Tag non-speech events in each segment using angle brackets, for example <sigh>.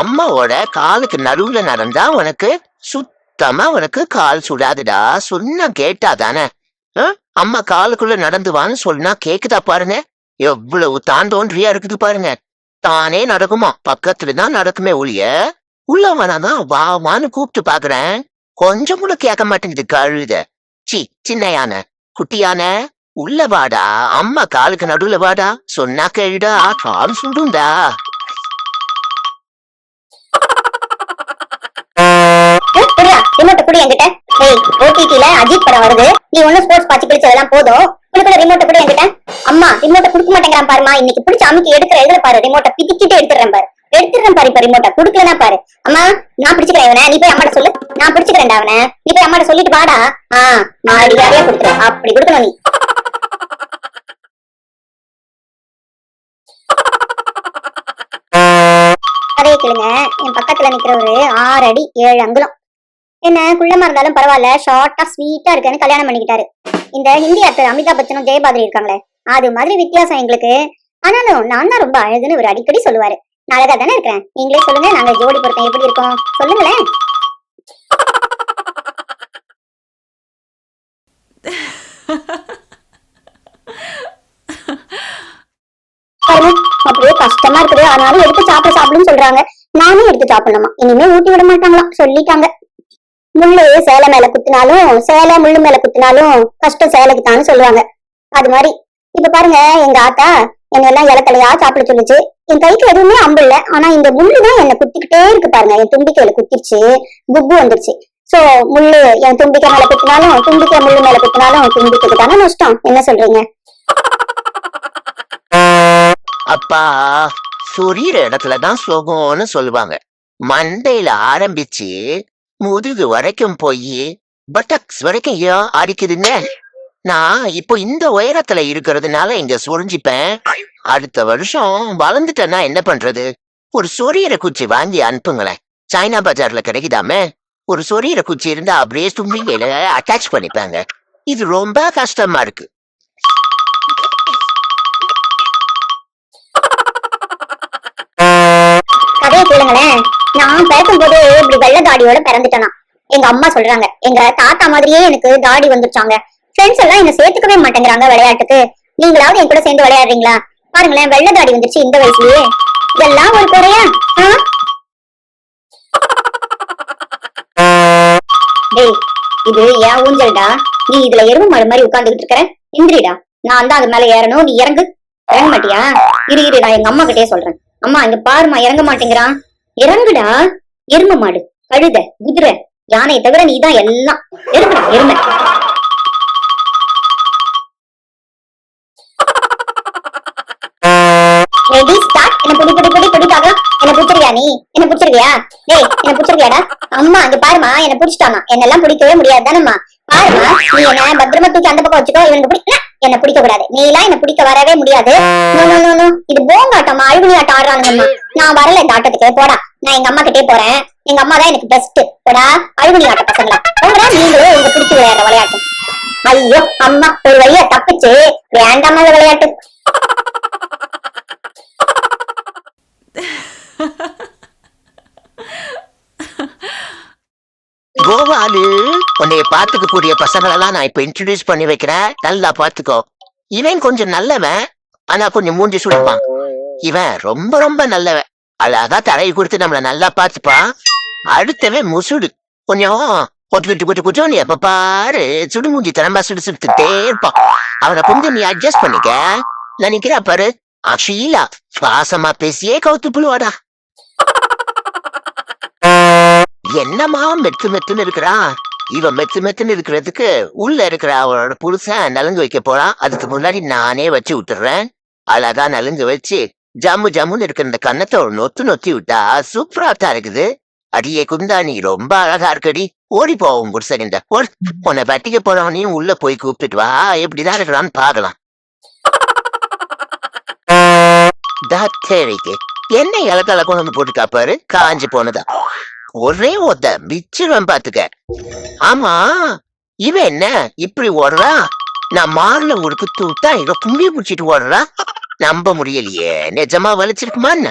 அம்மாவோட காலுக்கு நடுவுல நடந்தா உனக்கு சுத்தமா உனக்கு கால் சுடாதுடா. சொன்னா கேட்டா தானே ஆ? அம்மா காலுக்குள்ள நடந்து வான்னு சொன்னா கேக்குதா பாருங்க. எவ்வளவு தான் தோன்றியா இருக்குது பாருங்க. தானே நடக்குமா? பக்கத்துல தான் நடக்குமே ஒழிய. உள்ள வேணாதான் வா வான்னு கூப்பிட்டு பாக்குறேன். கொஞ்சம் கூட கேட்க மாட்டேங்குது கழுத. சி சின்னையான. குட்டியான. உள்ள வாடா. அம்மா காலுக்கு நடுவுல வாடா. சொன்னா கேளுடா. கால் சுடும்டா. ரிமோட் என்கிட்ட? ஏய் ஓடிடில அஜித் படம் வருது. நீ ஒண்ணு ஸ்போர்ட்ஸ் பாத்து பிடிச்சதெல்லாம் போதும். உனக்கு ரிமோட்ட கூட என்கிட்ட? அம்மா ரிமோட்டை குடுக்க மாட்டேங்கிறான் பாருமா இன்னைக்கு பிடிச்ச அமுக்கி எடுக்கிற இதுல பாரு ரிமோட்டை பிதிக்கிட்டு எடுத்துறேன் பாரு. எடுத்துறேன் பாரு இப்ப ரிமோட்டை குடுக்கலனா பாரு. அம்மா நான் பிடிச்சுக்கிறேன் இவனை. நீ போய் அம்மாட்ட சொல்லு. நான் பிடிச்சுக்கிறேன் அவனை. நீ போய் அம்மாட்ட சொல்லிட்டு வாடா. ஆ மாடியாவே கொடுத்துரு அப்படி கொடுக்கணும் நீ. கதையை கேளுங்க. என் பக்கத்துல நிக்கிறவரு ஆறு அடி ஏழு அங்குலம். என்ன குள்ளமா இருந்தாலும் பரவாயில்ல ஷார்ட்டா ஸ்வீட்டா இருக்குன்னு கல்யாணம் பண்ணிக்கிட்டாரு. இந்த ஹிந்தி ஆக்டர் அமிதாப் பச்சனும் ஜெயபாதிரி இருக்காங்களே அது மாதிரி வித்தியாசம் எங்களுக்கு. ஆனாலும் நான் தான் ரொம்ப அழகுன்னு ஒரு அடிக்கடி சொல்லுவாரு. நான் அழகா தானே இருக்கிறேன். நீங்களே சொல்லுங்க நாங்க ஜோடி பொருத்தம் எப்படி இருக்கோம்? சொல்லுங்களேன். அப்படியே கஷ்டமா இருக்குது. ஆனாலும் எடுத்து சாப்பிட சாப்பிடுன்னு சொல்றாங்க. நானும் எடுத்து சாப்பிடணுமா? இனிமே ஊட்டி விட மாட்டாங்களாம். சொல்லிட்டாங்க. முள்ளு சேலை மேல குத்தினாலும் சேலை முள்ளு மேல குத்தினாலும் கஷ்டம் சேலைக்கு தான் சொல்லுவாங்க. அது மாதிரி. இப்ப பாருங்க எங்க ஆத்தா என்ன எல்லாம் இலக்கலையா சாப்பிட சொல்லுச்சு. என் கைக்கு எதுவுமே அம்பு இல்ல. ஆனா இந்த முள்ளு தான் என்ன குத்திக்கிட்டே இருக்கு பாருங்க. என் தும்பிக்கையில குத்திருச்சு குப்பு வந்துருச்சு. சோ முள்ளு என் தும்பிக்கை மேல குத்தினாலும் தும்பிக்கை முள்ளு மேல குத்தினாலும் தும்பிக்கைக்கு தானே நஷ்டம்? என்ன சொல்றீங்க? அப்பா சொரியிற இடத்துலதான் சுகம்னு சொல்லுவாங்க. மண்டையில ஆரம்பிச்சு முதுகு வரைக்கும் போய் பட்டக்ஸ் வரைக்கும் ஏன் நான் இப்போ இந்த உயரத்துல இருக்கிறதுனால இங்க சொரிஞ்சிப்பேன் அடுத்த வருஷம் வளர்ந்துட்டேன்னா என்ன பண்றது? ஒரு சொரியற குச்சி வாங்கி அனுப்புங்களேன். சைனா பஜார்ல கிடைக்குதாமே? ஒரு சொரியற குச்சி இருந்தா அப்படியே தும்பிக்கையில அட்டாச் பண்ணிப்பாங்க. இது ரொம்ப கஷ்டமா இருக்கு. கதையை கேளுங்களேன். நான் பேசும்போது இப்படி வெள்ளை தாடியோட பிறந்துட்டேனா? எங்க அம்மா சொல்றாங்க. எங்க தாத்தா மாதிரியே எனக்கு தாடி வந்துருச்சாங்க. ஃப்ரெண்ட்ஸ் எல்லாம் என்ன சேர்த்துக்கவே மாட்டேங்கிறாங்க விளையாட்டுக்கு. நீங்களாவது என் கூட சேர்ந்து விளையாடுறீங்களா? பாருங்களேன் வெள்ளை தாடி வந்துருச்சு இந்த வயசுலயே. இதெல்லாம் ஒரு குறையா? டேய் இது ஏன் ஊஞ்சல்டா. நீ இதுல எருவு மாடு மாதிரி உட்கார்ந்துகிட்டு இருக்கிற? இந்திரிடா. நான் தான் அது மேல ஏறணும். நீ இறங்கு. இறங்க மாட்டியா? இரு இரு நான் எங்க அம்மா கிட்டே சொல்றேன். அம்மா இங்க பாருமா இறங்க மாட்டேங்கிறான். இறங்குடா எரும மாடு கழுத குதிரை யானையை தவிர நீதான் எல்லாம். எருமடா எருமை ரெடி ஸ்டார்ட் என்ன புடி புடி புடி என்ன புடிச்சிருக்கியா நீ? என்ன புடிச்சிருக்கியா? டேய் என்ன புடிச்சிருக்கியாடா? அம்மா அங்க பாருமா என்ன புடிச்சிட்டாமா என்னெல்லாம் பிடிக்கவே முடியாது தானம்மா பாருமா நீ என்ன பத்திரமா தூக்கி அந்த பக்கம் வச்சுக்கோ இவனுக்கு பிடிக்கல என்ன பிடிக்க கூடாது. நீ எல்லாம் என்ன பிடிக்க வரவே முடியாது. இது போங்காட்டமா அழுகுனி ஆட்டம் ஆடுறானுங்கம்மா நான் வரல இந்த ஆட்டத்துக்கு போடா. நான் எங்க அம்மா கிட்டே போறேன். எங்க அம்மா தான் எனக்கு பெஸ்ட் போடா அழுகுனி ஆட்ட பசங்களா. போங்கடா நீங்களே உங்க பிடிச்சி விளையாடுற விளையாட்டு. ஐயோ அம்மா ஒரு வழியா தப்பிச்சு வேண்டாமா விளையாட்டு. கோவாலு உன்னைய பாத்துக்க கூடிய பசங்களெல்லாம் நான் இப்ப இன்ட்ரடியூஸ் பண்ணி வைக்கிறேன். நல்லா பாத்துக்கோ இவன் கொஞ்சம் நல்லவன் ஆனா கொஞ்சம் மூஞ்சி சுடுப்பான் இவன் ரொம்ப ரொம்ப நல்லவன். அழகா தரையை கொடுத்து நம்மள நல்லா பாத்துப்பான் அடுத்தவன் முசுடு. கொஞ்சம் கொட்டு கொட்டு கொட்டு கொட்டு நீ எப்ப பாரு சுடு மூஞ்சி திறம்பா சுடு சுடுத்துட்டே இருப்பான். அவனை கொஞ்சம் நீ அட்ஜஸ்ட் பண்ணிக்க. நினைக்கிறா பாரு. அஷீலா சுவாசமா பேசியே கவுத்து புழுவாடா. என்னம்மா மெத்து மெத்துன்னு இருக்கிறான்? இவன் மெத்து மெத்துன்னு இருக்கிறதுக்கு உள்ள இருக்கிற அவனோட புருஷன் நலுங்கு வைக்க போறான். அதுக்கு முன்னாடி நானே வச்சு விட்டுறேன் அழகா நலுங்கு வச்சு ஜம்மு ஜம்முன்னு இருக்கிற இந்த கன்னத்தை நொத்து நொத்தி விட்டா சூப்பரா தான் இருக்குது. அடியே குந்தாணி ரொம்ப அழகா இருக்கடி. ஓடி போவோம் புருஷன் இந்த உன்னை வெட்டிக்க போறவனையும் உள்ள போய் கூப்பிட்டுட்டு வா. எப்படிதான் இருக்கிறான்னு பாக்கலாம் தத்தேரிக்கு என்ன இலக்கால கொண்டு வந்து போட்டுக்கா பாரு. காஞ்சு போனதா. ஒரே ஒத்த மிச்சிருவன் பாத்துக்க. ஆமா இவன் என்ன இப்படி ஓடுறா? நான் மார்ல ஒரு குத்து விட்டா இவ கும்பி பிடிச்சிட்டு ஓடுறா? நம்ப முடியலையே. நிஜமா வலிச்சிருக்குமா என்ன?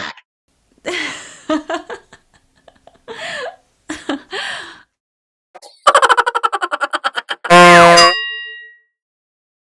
<laughs>